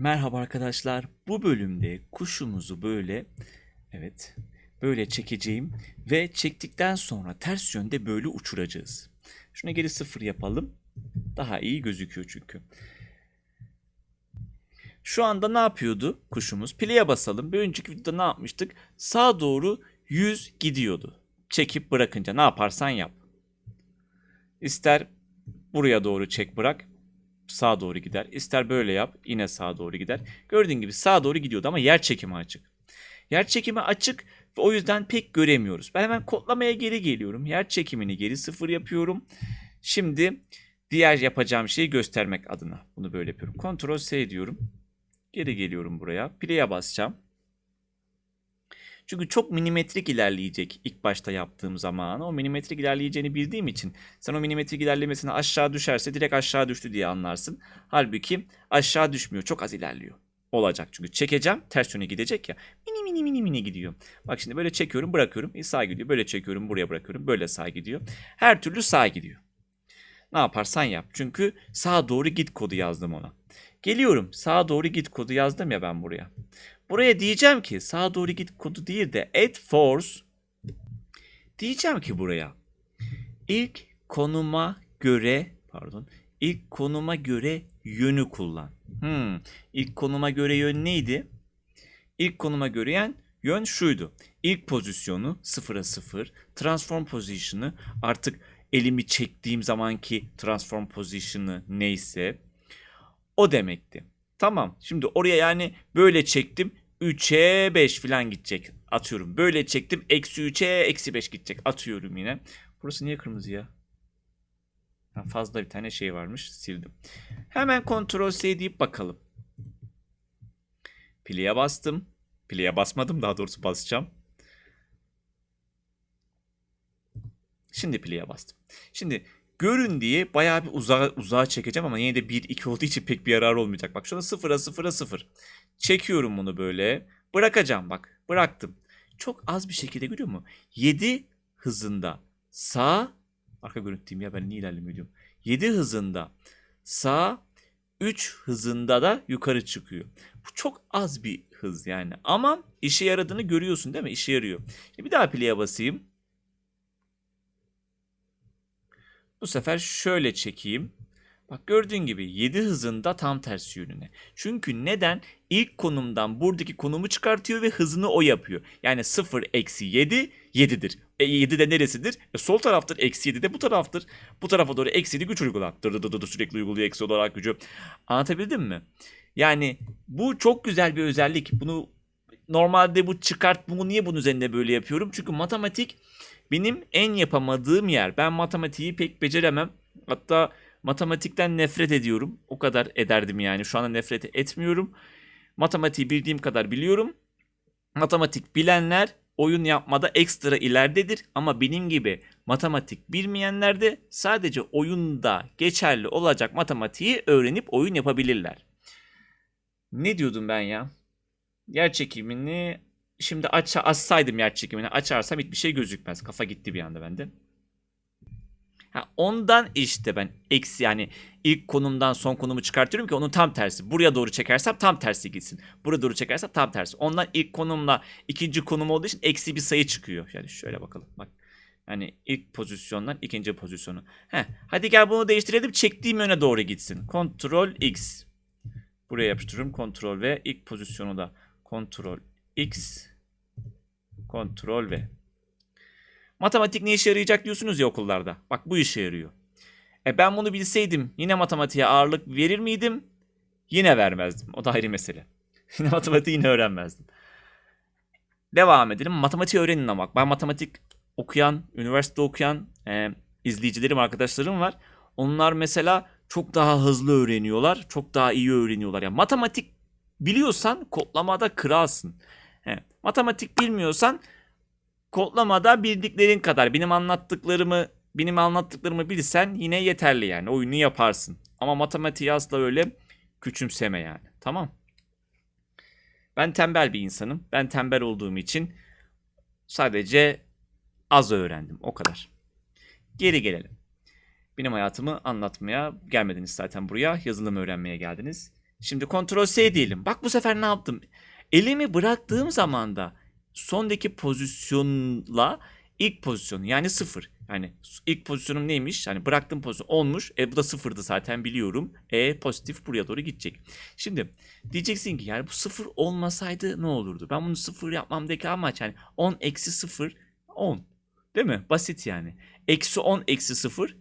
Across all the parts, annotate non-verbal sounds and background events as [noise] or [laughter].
Merhaba arkadaşlar. Bu bölümde kuşumuzu böyle evet böyle çekeceğim ve çektikten sonra ters yönde böyle uçuracağız. Şuna geri sıfır yapalım. Daha iyi gözüküyor çünkü. Şu anda ne yapıyordu kuşumuz? Play'e basalım. Bir önceki videoda ne yapmıştık? Sağa doğru 100 gidiyordu. Çekip bırakınca ne yaparsan yap. İster buraya doğru çek bırak sağa doğru gider. İster böyle yap yine sağa doğru gider. Gördüğün gibi sağa doğru gidiyordu ama yer çekimi açık. Yer çekimi açık ve o yüzden pek göremiyoruz. Ben hemen kodlamaya geri geliyorum. Yer çekimini geri sıfır yapıyorum. Şimdi diğer yapacağım şeyi göstermek adına bunu böyle yapıyorum. Ctrl S diyorum. Geri geliyorum buraya. Play'e basacağım. Çünkü çok milimetrik ilerleyecek ilk başta yaptığım zaman. O milimetrik ilerleyeceğini bildiğim için sen o milimetrik ilerlemesine aşağı düşerse direkt aşağı düştü diye anlarsın. Halbuki aşağı düşmüyor. Çok az ilerliyor. Olacak çünkü çekeceğim ters yöne gidecek ya. Mini mini mini mini gidiyor. Bak şimdi böyle çekiyorum bırakıyorum. E, sağa gidiyor. Böyle çekiyorum buraya bırakıyorum. Böyle sağa gidiyor. Her türlü sağa gidiyor. Ne yaparsan yap. Çünkü sağa doğru git kodu yazdım ona. Geliyorum. Sağa doğru git kodu yazdım ya ben buraya. Buraya diyeceğim ki sağa doğru git kodu değil de add force diyeceğim ki buraya ilk konuma göre pardon ilk konuma göre yönü kullan. Hmm, ilk konuma göre yön neydi? İlk konuma göre yön, yön şuydu. İlk pozisyonu 0'a 0, transform position'ı artık elimi çektiğim zamanki transform position'ı neyse o demekti. Tamam. Şimdi oraya yani böyle çektim. 3'e 5 falan gidecek. Atıyorum. Böyle çektim. Eksi 3'e eksi 5 gidecek. Atıyorum yine. Burası niye kırmızı ya? Ha, fazla bir tane şey varmış. Sildim. Hemen Ctrl C deyip bakalım. Play'e bastım. Play'e basmadım. Daha doğrusu basacağım. Şimdi play'e bastım. Şimdi görün diye bayağı bir uzağa, uzağa çekeceğim ama yine de 1-2 olduğu için pek bir yarar olmayacak. Bak şurada 0'a 0'a 0. Çekiyorum bunu böyle. Bırakacağım bak. Bıraktım. Çok az bir şekilde görüyor musun? 7 hızında sağ arka görüntüyüm ya ben niye ilerlemiyorum. 7 hızında sağ 3 hızında da yukarı çıkıyor. Bu çok az bir hız yani. Ama işe yaradığını görüyorsun değil mi? İşe yarıyor. Bir daha play'e basayım. Bu sefer şöyle çekeyim. Bak gördüğün gibi 7 hızında tam tersi yönüne. Çünkü neden? İlk konumdan buradaki konumu çıkartıyor ve hızını o yapıyor. Yani 0 eksi 7 7'dir. E 7 de neresidir? E sol taraftır. Eksi 7 de bu taraftır. Bu tarafa doğru eksi 7 güç uygula. Dır dır dır dır sürekli uyguluyor eksi olarak gücü. Anlatabildim mi? Yani bu çok güzel bir özellik. Bunu normalde bu çıkart bunu niye bunun üzerinde böyle yapıyorum? Çünkü matematik benim en yapamadığım yer. Ben matematiği pek beceremem. Hatta matematikten nefret ediyorum. O kadar ederdim yani. Şu anda nefret etmiyorum. Matematiği bildiğim kadar biliyorum. Matematik bilenler oyun yapmada ekstra ileridedir ama benim gibi matematik bilmeyenler de sadece oyunda geçerli olacak matematiği öğrenip oyun yapabilirler. Ne diyordum ben ya? Yer çekimini şimdi aç açsaydım yer çekimini açarsam hiçbir şey gözükmez. Kafa gitti bir anda bende. Ha, ondan işte ben eksi yani ilk konumdan son konumu çıkartıyorum ki onun tam tersi. Buraya doğru çekersem tam tersi gitsin. Buraya doğru çekersem tam tersi. Ondan ilk konumla ikinci konum olduğu için eksi bir sayı çıkıyor. Yani şöyle bakalım bak. Yani ilk pozisyondan ikinci pozisyonu. Heh, hadi gel bunu değiştirelim. Çektiğim yöne doğru gitsin. Ctrl X. Buraya yapıştırıyorum. Ctrl V. İlk pozisyonu da Ctrl X. Ctrl V. Matematik ne işe yarayacak diyorsunuz ya okullarda. Bak bu işe yarıyor. E ben bunu bilseydim yine matematiğe ağırlık verir miydim? Yine vermezdim. O da ayrı mesele. [laughs] Yine matematiği yine öğrenmezdim. Devam edelim. Matematiği öğrenin ama bak. Ben matematik okuyan, üniversite okuyan e, izleyicilerim, arkadaşlarım var. Onlar mesela çok daha hızlı öğreniyorlar. Çok daha iyi öğreniyorlar. Yani matematik biliyorsan kodlamada kralsın. He, matematik bilmiyorsan kodlamada bildiklerin kadar benim anlattıklarımı benim anlattıklarımı bilsen yine yeterli yani oyunu yaparsın. Ama matematiği asla öyle küçümseme yani. Tamam. Ben tembel bir insanım. Ben tembel olduğum için sadece az öğrendim. O kadar. Geri gelelim. Benim hayatımı anlatmaya gelmediniz zaten buraya. Yazılım öğrenmeye geldiniz. Şimdi Ctrl S diyelim. Bak bu sefer ne yaptım? Elimi bıraktığım zaman da sondaki pozisyonla ilk pozisyon yani sıfır. Yani ilk pozisyonum neymiş? Yani bıraktığım pozisyon olmuş. E bu da sıfırdı zaten biliyorum. E pozitif buraya doğru gidecek. Şimdi diyeceksin ki yani bu sıfır olmasaydı ne olurdu? Ben bunu sıfır yapmamdaki amaç yani 10 eksi sıfır 10. Değil mi? Basit yani. Eksi 10 eksi sıfır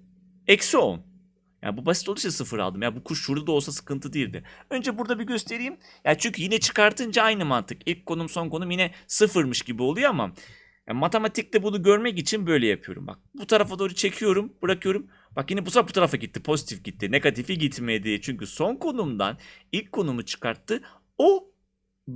eksi 10. Yani bu basit olduğu için sıfır aldım. Ya bu kuş şurada da olsa sıkıntı değildi. Önce burada bir göstereyim. Ya çünkü yine çıkartınca aynı mantık. İlk konum son konum yine sıfırmış gibi oluyor ama yani matematikte bunu görmek için böyle yapıyorum. Bak bu tarafa doğru çekiyorum, bırakıyorum. Bak yine bu sefer bu tarafa gitti. Pozitif gitti. Negatifi gitmedi. Çünkü son konumdan ilk konumu çıkarttı. O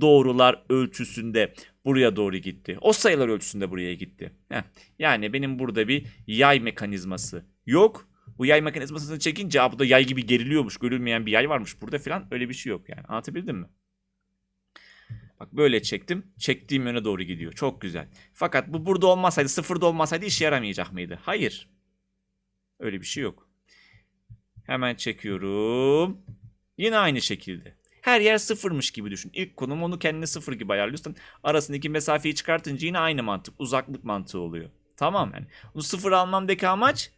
doğrular ölçüsünde buraya doğru gitti. O sayılar ölçüsünde buraya gitti. Heh. Yani benim burada bir yay mekanizması yok. Bu yay mekanizmasını çekince "Aa, bu da yay gibi geriliyormuş. Görülmeyen bir yay varmış burada falan. Öyle bir şey yok yani. Anlatabildim mi? Bak böyle çektim. Çektiğim yöne doğru gidiyor. Çok güzel. Fakat bu burada olmasaydı, sıfırda olmasaydı işe yaramayacak mıydı? Hayır. Öyle bir şey yok. Hemen çekiyorum. Yine aynı şekilde. Her yer sıfırmış gibi düşün. İlk konum onu kendine sıfır gibi ayarlıyorsun. Arasındaki mesafeyi çıkartınca yine aynı mantık. Uzaklık mantığı oluyor. Tamam yani. Bunu sıfır almamdaki amaç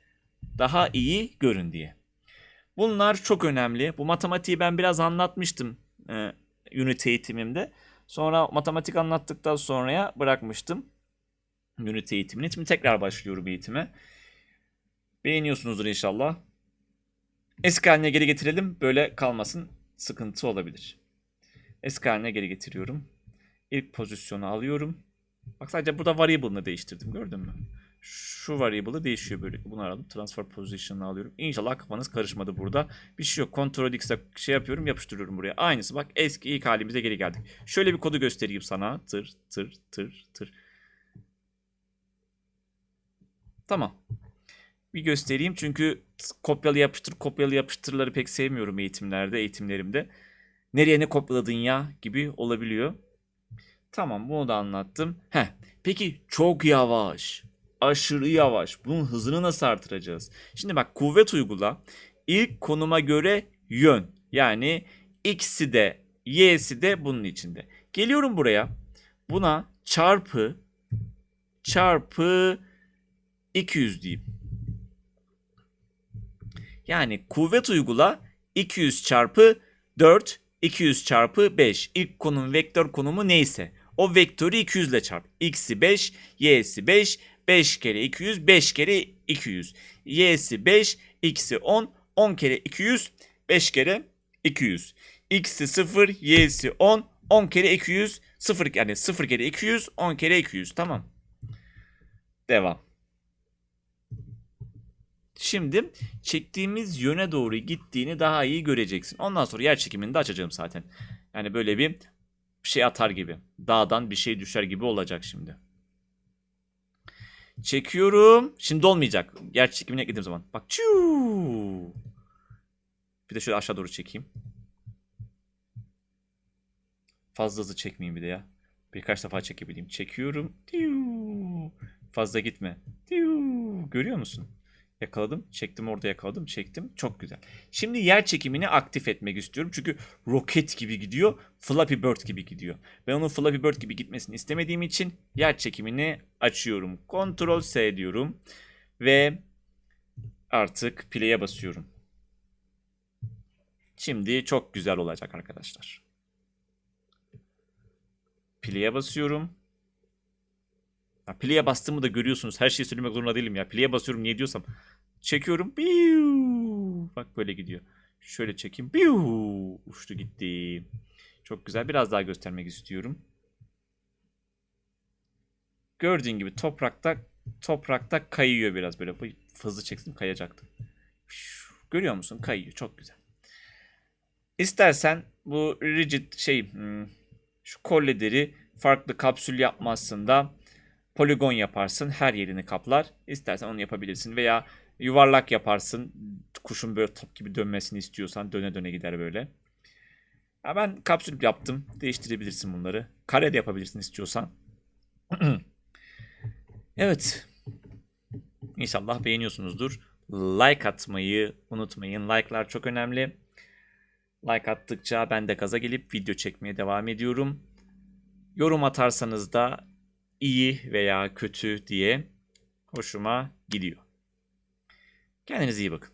daha iyi görün diye. Bunlar çok önemli. Bu matematiği ben biraz anlatmıştım e, Unity eğitimimde. Sonra matematik anlattıktan sonraya bırakmıştım. Unity eğitimini. Şimdi tekrar başlıyorum eğitime. Beğeniyorsunuzdur inşallah. Eski haline geri getirelim. Böyle kalmasın. Sıkıntı olabilir. Eski haline geri getiriyorum. İlk pozisyonu alıyorum. Bak sadece burada variable'ını değiştirdim. Gördün mü? Şu variable'ı değişiyor böyle. Bunu aradım. Transfer position'ını alıyorum. İnşallah kafanız karışmadı burada. Bir şey yok. Ctrl X'e şey yapıyorum. Yapıştırıyorum buraya. Aynısı. Bak eski ilk halimize geri geldik. Şöyle bir kodu göstereyim sana. Tır tır tır tır. Tamam. Bir göstereyim çünkü kopyalı yapıştır kopyalı yapıştırları pek sevmiyorum eğitimlerde, eğitimlerimde. Nereye ne kopyaladın ya gibi olabiliyor. Tamam bunu da anlattım. Heh. Peki çok yavaş. Aşırı yavaş. Bunun hızını nasıl artıracağız? Şimdi bak kuvvet uygula. İlk konuma göre yön. Yani x'i de y'si de bunun içinde. Geliyorum buraya. Buna çarpı çarpı 200 diyeyim. Yani kuvvet uygula 200 çarpı 4 200 çarpı 5. İlk konum vektör konumu neyse o vektörü 200 ile çarp. X'i 5, Y'si 5, 5 kere 200, 5 kere 200. Y'si 5, X'i 10, 10 kere 200, 5 kere 200. X'i 0, Y'si 10, 10 kere 200, 0 yani 0 kere 200, 10 kere 200. Tamam. Devam. Şimdi çektiğimiz yöne doğru gittiğini daha iyi göreceksin. Ondan sonra yer çekimini de açacağım zaten. Yani böyle bir şey atar gibi. Dağdan bir şey düşer gibi olacak şimdi. Çekiyorum. Şimdi olmayacak. Yer çekimine eklediğim zaman. Bak çuu. Bir de şöyle aşağı doğru çekeyim. Fazla hızlı çekmeyeyim bir de ya. Birkaç defa çekebileyim. Çekiyorum. Tiu. Fazla gitme. Tiu. Görüyor musun? Yakaladım. Çektim orada yakaladım. Çektim. Çok güzel. Şimdi yer çekimini aktif etmek istiyorum. Çünkü roket gibi gidiyor. Flappy Bird gibi gidiyor. Ben onun Flappy Bird gibi gitmesini istemediğim için yer çekimini açıyorum. Ctrl S diyorum. Ve artık play'e basıyorum. Şimdi çok güzel olacak arkadaşlar. Play'e basıyorum. Ya play'e bastığımı da görüyorsunuz. Her şeyi söylemek zorunda değilim ya. Play'e basıyorum niye diyorsam. Çekiyorum. Biu. Bak böyle gidiyor. Şöyle çekeyim. Biu. Uçtu gitti. Çok güzel. Biraz daha göstermek istiyorum. Gördüğün gibi toprakta toprakta kayıyor biraz böyle. Bu Hızlı çeksin kayacaktı. Görüyor musun? Kayıyor. Çok güzel. İstersen bu rigid şey hmm, şu kolleleri farklı kapsül yapmazsın da poligon yaparsın. Her yerini kaplar. İstersen onu yapabilirsin. Veya yuvarlak yaparsın. Kuşun böyle top gibi dönmesini istiyorsan döne döne gider böyle. Ya ben kapsül yaptım. Değiştirebilirsin bunları. Kare de yapabilirsin istiyorsan. [clears throat] evet. İnşallah beğeniyorsunuzdur. Like atmayı unutmayın. Like'lar çok önemli. Like attıkça ben de gaza gelip video çekmeye devam ediyorum. Yorum atarsanız da iyi veya kötü diye hoşuma gidiyor. Kendinize iyi bakın.